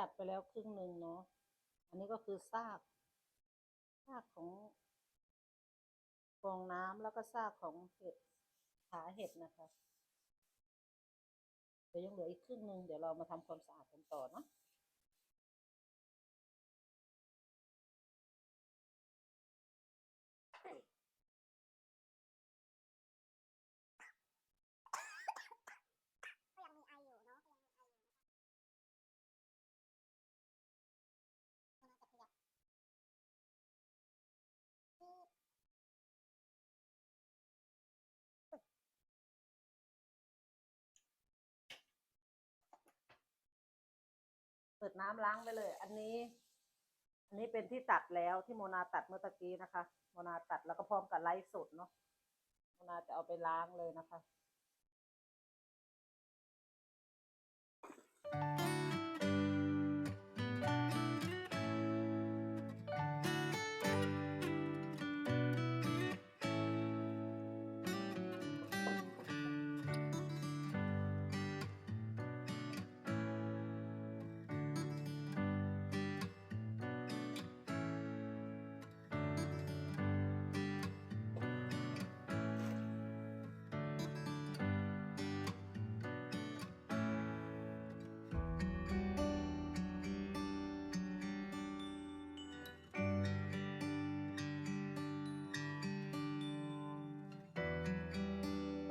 ตัดไปแล้วครึ่งหนึ่งเนาะ อันนี้ก็คือซาก ซากของฟองน้ำแล้วก็ซากของเห็ดขาเห็ดนะคะเดี๋ยวยังเหลืออีกครึ่งหนึ่งเดี๋ยวเรามาทำความสะอาดกันต่อเนาะ เปิดน้ำล้างไปเลย อันนี้ อันนี้เป็นที่ตัดแล้วที่โมนาตัดเมื่อตะกี้นะคะ โมนาตัดแล้วก็พร้อมกับไลฟ์สดเนาะโมนาจะเอาไปล้างเลยนะคะ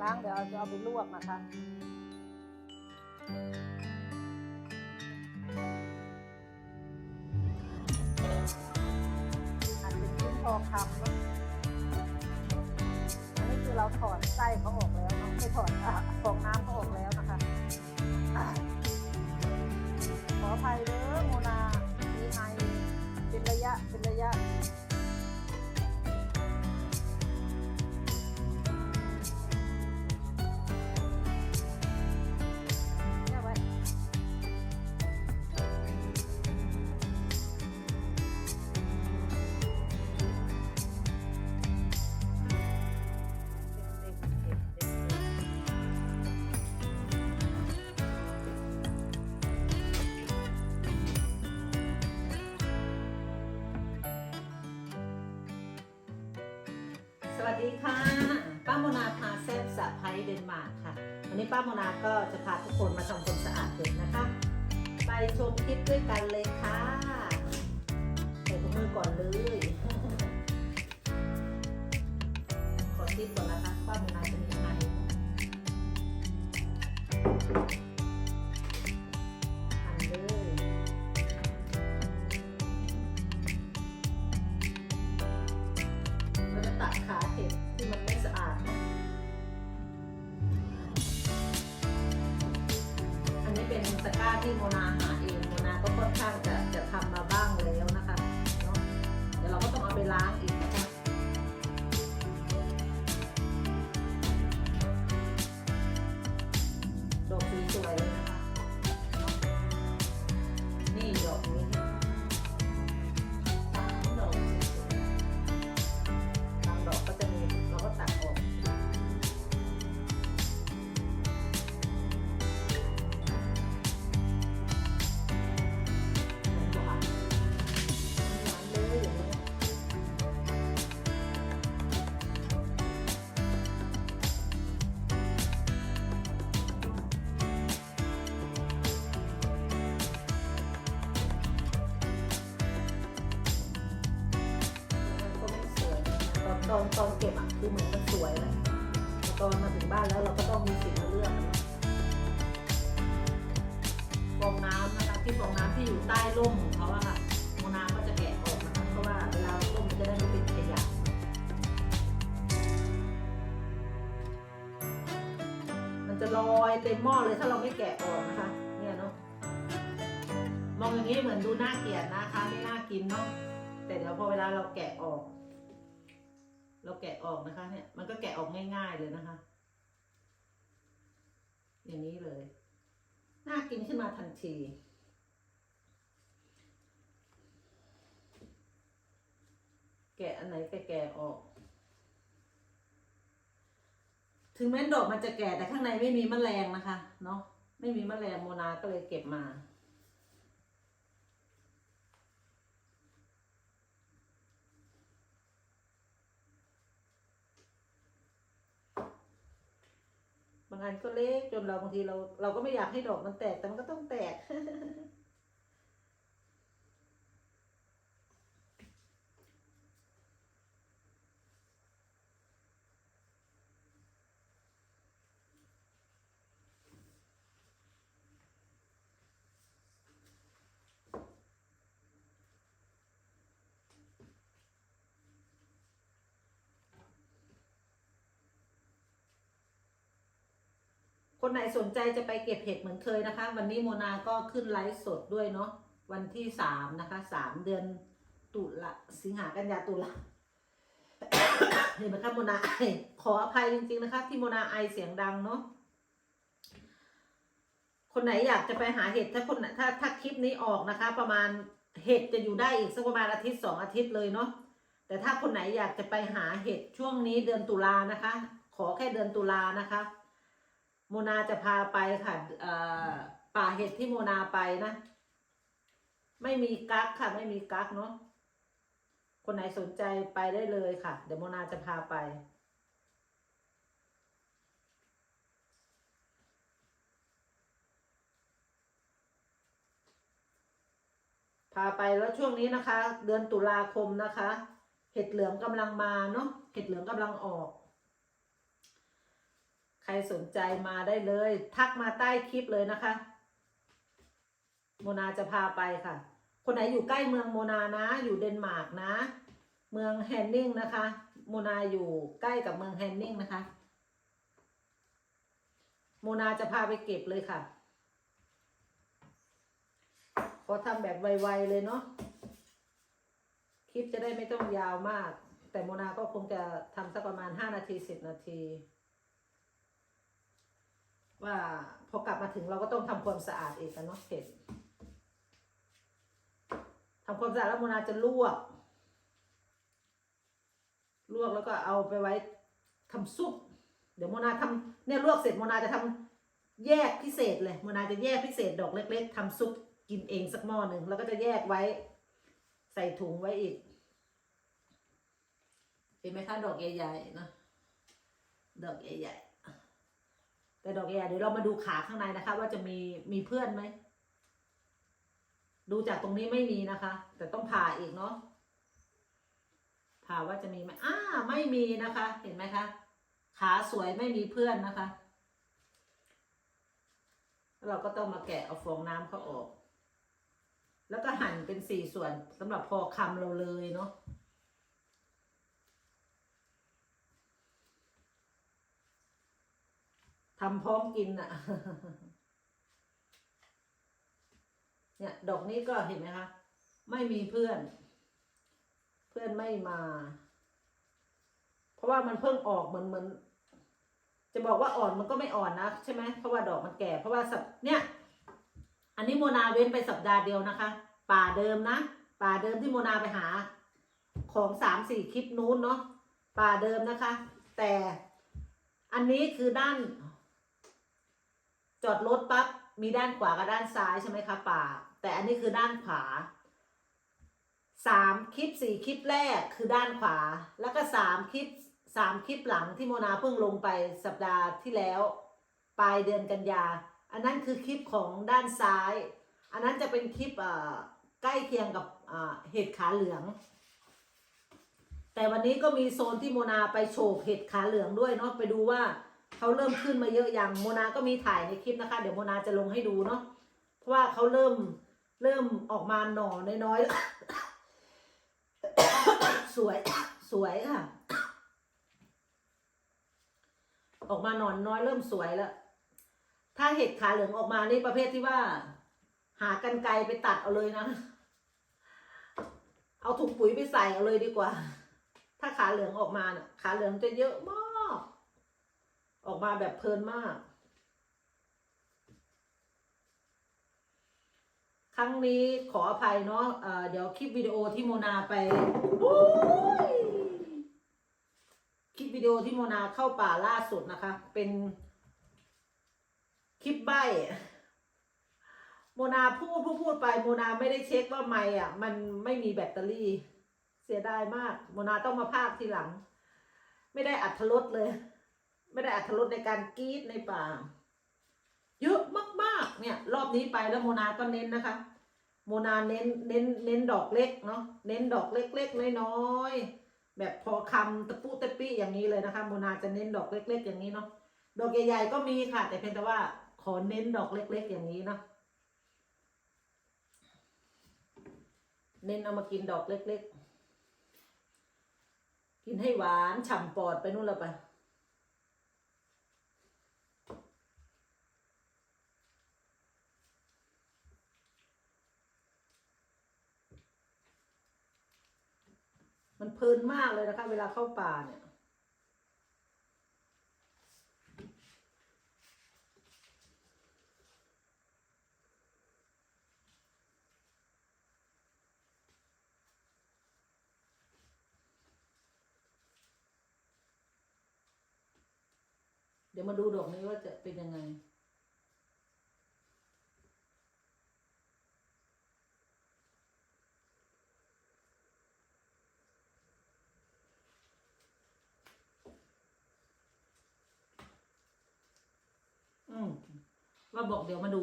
ล้างเดี๋ยวจะเอาไปลวกนะคะอันเป็นชิ้นพอคำเนอะอันนี้คือเราถอนไส้เขาออกแล้วเนาะไม่ถอนอะฟองน้ำ ป้าโมนาก็จะพาทุกคนมาทำความสะอาดเด็กนะคะ ไปชมคลิปด้วยกันเลยค่ะใส่ถุงมือก่อนเลยขอทิปก่อนนะคะป้าโมนาจะมีอะไร ที่โมนาหาเองโมนาก็ค่อนข้างจะจะทำมาบ้างแล้วนะคะเนาะเดี๋ยวเราก็ต้องเอาไปล้าง ตอนตอนเก็บอะคือเหมือนมันสวยแหละแต่ตอนมาถึงบ้านแล้วเราก็ต้องมีสิทธิ์มาเลือกอะเนฟองน้ำนะคะที่ฟองน้ำที่อยู่ใต้ร่มของเขาอะค่ะโมนาก็จะแกะออกนะคะเพราะว่าเวลาต้มมันจะได้ไม่เป็นขยะมันจะลอยเต็มหม้อเลยถ้าเราไม่แกะออกนะคะ เนี่ยเนาะมองอย่างนี้เหมือนดูน่าเกลียดนะคะ ไม่น่ากินเนาะแต่เดี๋ยวพอเวลาเราแกะออก เราแกะออกนะคะ เนี่ย มันก็แกะออกง่ายๆเลยนะคะ อย่างนี้เลย น่ากินขึ้นมาทันที แกะอันไหนแกะๆออก ถึงแม้ดอกมันจะแก่แต่ข้างในไม่มีแมลงนะคะ เนาะไม่มีแมลงโมนาก็เลยเก็บมาางอันก็เล็กจนเราบางทีเราเราก็ไม่อยากให้ดอกมันแตกแต่มันก็ต้องแตก คนไหนสนใจจะไปเก็บเห็ดเหมือนเคยนะคะ วันนี้โมนาก็ขึ้นไลฟ์สดด้วยเนาะวันที่สามนะคะสามเดือนตุลาสิงหากันยาตุลาเห็นไหมคะโมนาไอขออภัยจริงๆนะคะ ที่โมนาไอเสียงดังเนาะคนไหนอยากจะไปหาเห็ดถ้าคนไหนถ้าถ้าคลิปนี้ออกนะคะ ประมาณเห็ดจะอยู่ได้อีกสักประมาณอาทิตย์สองอาทิตย์เลยเนาะแต่ถ้าคนไหนอยากจะไปหาเห็ดช่วงนี้เดือนตุลานะคะ ขอแค่เดือนตุลานะคะ โมนาจะพาไปค่ะป่าเห็ดที่โมนาไปนะ ไม่มีกักค่ะ ไม่มีกักเนาะคนไหนสนใจไปได้เลยค่ะ เดี๋ยวโมนาจะพาไป พาไปแล้วช่วงนี้นะคะ เดือนตุลาคมนะคะ เห็ดเหลืองกำลังมาเนาะเห็ดเหลืองกำลังออก รสนใจมาได้เลย ทักมาใต้คลิปเลยนะคะ โมนาจะพาไปค่ะ คนไหนอยู่ใกล้เมืองโมนานะ อยู่เดนมาร์กนะ เมืองแฮนนิงนะคะ โมนาอยู่ใกล้กับเมืองแฮนนิงนะคะ โมนาจะพาไปเก็บเลยค่ะขอทำแบบไวๆเลยเนาะคลิปจะได้ไม่ต้องยาวมาก แต่โมนาก็คงจะทำสักประมาณห้านาทีสิบนาที ว่าพอกลับมาถึงเราก็ต้องทำความสะอาดอีกนะเนาะเห็ดทำความสะอาดแล้วโมนาจะลวก ลวกแล้วก็เอาไปไว้ทำซุป เดี๋ยวโมนาทำเนี่ยลวกเสร็จโมนาจะทำแยกพิเศษเลยโมนาจะแยกพิเศษดอกเล็ก ๆทำซุปกินเองสักหม้อหนึ่งแล้วก็จะแยกไว้ ใส่ถุงไว้อีกเห็นไหมคะดอกใหญ่ๆเนะดอกใหญ่ๆ แต่ดอกใหญ่เดี๋ยวเรามาดูขาข้างในนะคะ ว่าจะมีมีเพื่อนไหม ดูจากตรงนี้ไม่มีนะคะ แต่ต้องผ่าอีกเนาะผ่าว่าจะมีไหมอ้าไม่มีนะคะ เห็นไหมคะขาสวยไม่มีเพื่อนนะคะแล้วเราก็ต้องมาแกะเอาฟองน้ำเขาออก แล้วก็หั่นเป็นสี่ส่วนสำหรับพอคำเราเลยเนาะ ทำพร้อมกินอะ เนี่ย ดอกนี้ก็เห็นไหมคะ ไม่มีเพื่อน เพื่อนไม่มา เพราะว่ามันเพิ่งออกเหมือนเหมือนจะบอกว่าอ่อนมันก็ไม่อ่อนนะใช่ไหมเพราะว่าดอกมันแก่ เพราะว่าสัปเนี่ย อันนี้โมนาเว้นไปสัปดาห์เดียวนะคะ ป่าเดิมนะ ป่าเดิมที่โมนาไปหา ของสามสี่คลิปนู้นเนาะป่าเดิมนะคะ แต่อันนี้คือด้าน จอดรถปั๊บมีด้านขวากับด้านซ้ายใช่ไหมคะป่า แต่อันนี้คือด้านขวาสามคลิปสี่คลิปแรกคือด้านขวา แล้วก็สามคลิปสามคลิปหลังที่โมนาเพิ่งลงไปสัปดาห์ที่แล้ว ปลายเดือนกันยา อันนั้นคือคลิปของด้านซ้าย อันนั้นจะเป็นคลิปอ่อใกล้เคียงกับอ่าเห็ดขาเหลือง แต่วันนี้ก็มีโซนที่โมนาไปโฉบเห็ดขาเหลืองด้วยเนาะไปดูว่า เขาเริ่มขึ้นมาเยอะอย่างโมนาก็มีถ่ายในคลิปนะคะ เดี๋ยวโมนาจะลงให้ดูเนาะเพราะว่าเขาเริ่มเริ่มออกมาหน่อน้อยๆสวยสวยค่ะ ออกมาหนอนน้อยเริ่มสวยแล้วถ้าเห็ดขาเหลืองออกมานี่ประเภทที่ว่า หากันไกรไปตัดเอาเลยนะ เอาถุงปุ๋ยไปใส่เอาเลยดีกว่า ถ้าขาเหลืองออกมาเนี่ยขาเหลืองจะเยอะมาก ออกมาแบบเพลินมาก ครั้งนี้ขออภัยเนาะเอ่อเดี๋ยวคลิปวิดีโอที่โมนาไปคลิปวิดีโอที่โมนาเข้าป่าล่าสุดนะคะ เป็นคลิปใบ้โมนาพูดพูดพูดไปโมนาไม่ได้เช็คว่าไม่อะ มันไม่มีแบตเตอรี่ เสียดายมากโมนาต้องมาพากทีหลัง ไม่ได้อัธรสเลย ไม่ได้อัธรสในการกรีดในป่า เยอะมากๆ เนี่ย รอบนี้ไปแล้วโมนาก็เน้นนะคะ โมนาเน้นเน้นเน้นดอกเล็กเนาะเน้นดอกเล็กๆน้อยๆแบบพอคำตะปุตะปิอย่างนี้เลยนะคะ โมนาจะเน้นดอกเล็ก ๆ อย่างนี้เนาะดอกใหญ่ๆก็มีค่ะ แต่เพียงแต่ว่าขอเน้นดอกเล็ก ๆ อย่างนี้เนาะเน้นเอามากินดอกเล็ก ๆ กินให้หวานฉ่ำปอดไปนู่นละไป มันเพลินมากเลยนะคะ เวลาเข้าป่าเนี่ยเดี๋ยวมาดูดอกนี้ว่าจะเป็นยังไง อืมว่าบอกเดี๋ยวมาดู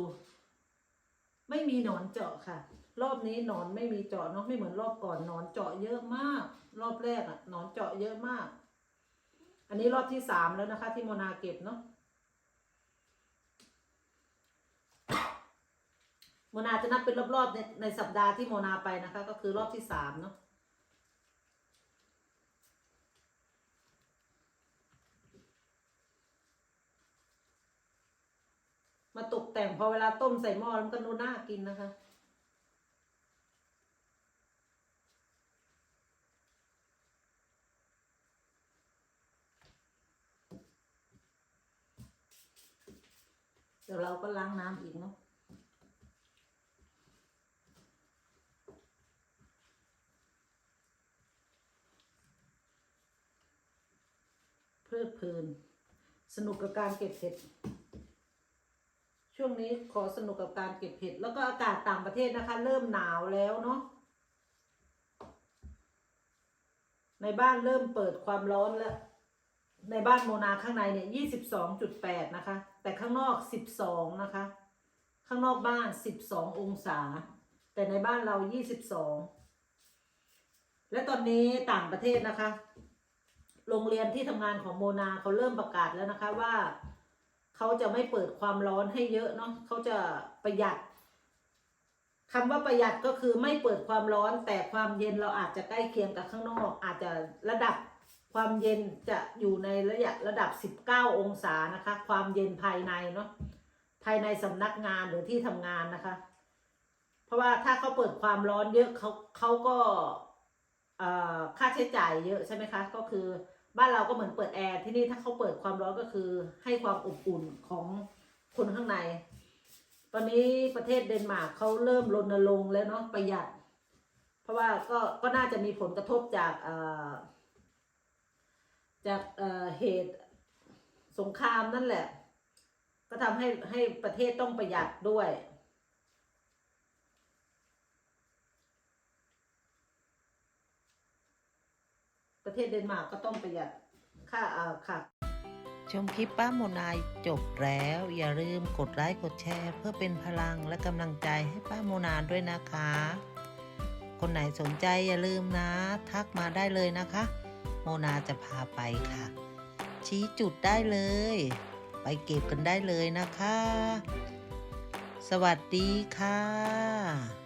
ไม่มีหนอนเจาะค่ะ รอบนี้หนอนไม่มีเจาะเนาะไม่เหมือนรอบก่อนหนอนเจาะเยอะมาก รอบแรกอะหนอนเจาะเยอะมาก อันนี้รอบที่สามแล้วนะคะ ที่โมนาเก็บเนาะโมนาจะนับเป็นรอบๆในในสัปดาห์ที่โมนาไปนะคะ ก็คือรอบที่สามเนาะ มาตกแต่งพอเวลาต้มใส่หม้อแล้วมันก็ดูน่ากินนะคะ เดี๋ยวเราก็ล้างน้ำอีกเนาะเพลิดเพลิน สนุกกับการเก็บเห็ด ช่วงนี้ขอสนุกกับการเก็บเห็ด แล้วก็อากาศต่างประเทศนะคะ เริ่มหนาวแล้วเนาะในบ้านเริ่มเปิดความร้อนแล้ว ในบ้านโมนาข้างในเนี่ยยี่สิบสองจุดแปดนะคะ แต่ข้างนอกสิบสองนะคะ ข้างนอกบ้านสิบสององศา แต่ในบ้านเรายี่สิบสองและตอนนี้ต่างประเทศนะคะ โรงเรียนที่ทำงานของโมนาเขาเริ่มประกาศแล้วนะคะว่า เขาจะไม่เปิดความร้อนให้เยอะเนาะเขาจะประหยัดคำว่าประหยัดก็คือไม่เปิดความร้อน แต่ความเย็นเราอาจจะใกล้เคียงกับข้างนอก อาจจะระดับความเย็นจะอยู่ในระยะระดับ 19 องศานะคะ ความเย็นภายในเนาะภายในสำนักงานหรือที่ทำงานนะคะ เพราะว่าถ้าเขาเปิดความร้อนเยอะเขาเขาก็ค่าใช้จ่ายเยอะใช่ไหมคะ ก็คือ บ้านเราก็เหมือนเปิดแอร์ที่นี่ถ้าเขาเปิดความร้อนก็คือให้ความอบอุ่นของคนข้างใน ตอนนี้ประเทศเดนมาร์กเขาเริ่มรณรงค์แล้วเนาะประหยัด เพราะว่าก็ก็น่าจะมีผลกระทบจากจากเหตุสงครามนั่นแหละ ก็ทำให้ให้ประเทศต้องประหยัดด้วย ประ เทศเดนมาร์กก็ต้องประหยัดค่าเอ่อค่ะ ชมคลิปป้าโมนายจบแล้ว อย่าลืมกดไลค์กดแชร์ เพื่อเป็นพลังและกำลังใจให้ป้าโมนาด้วยนะคะ คนไหนสนใจอย่าลืมนะ ทักมาได้เลยนะคะ โมนาจะพาไปค่ะ ชี้จุดได้เลย ไปเก็บกันได้เลยนะคะ สวัสดีค่ะ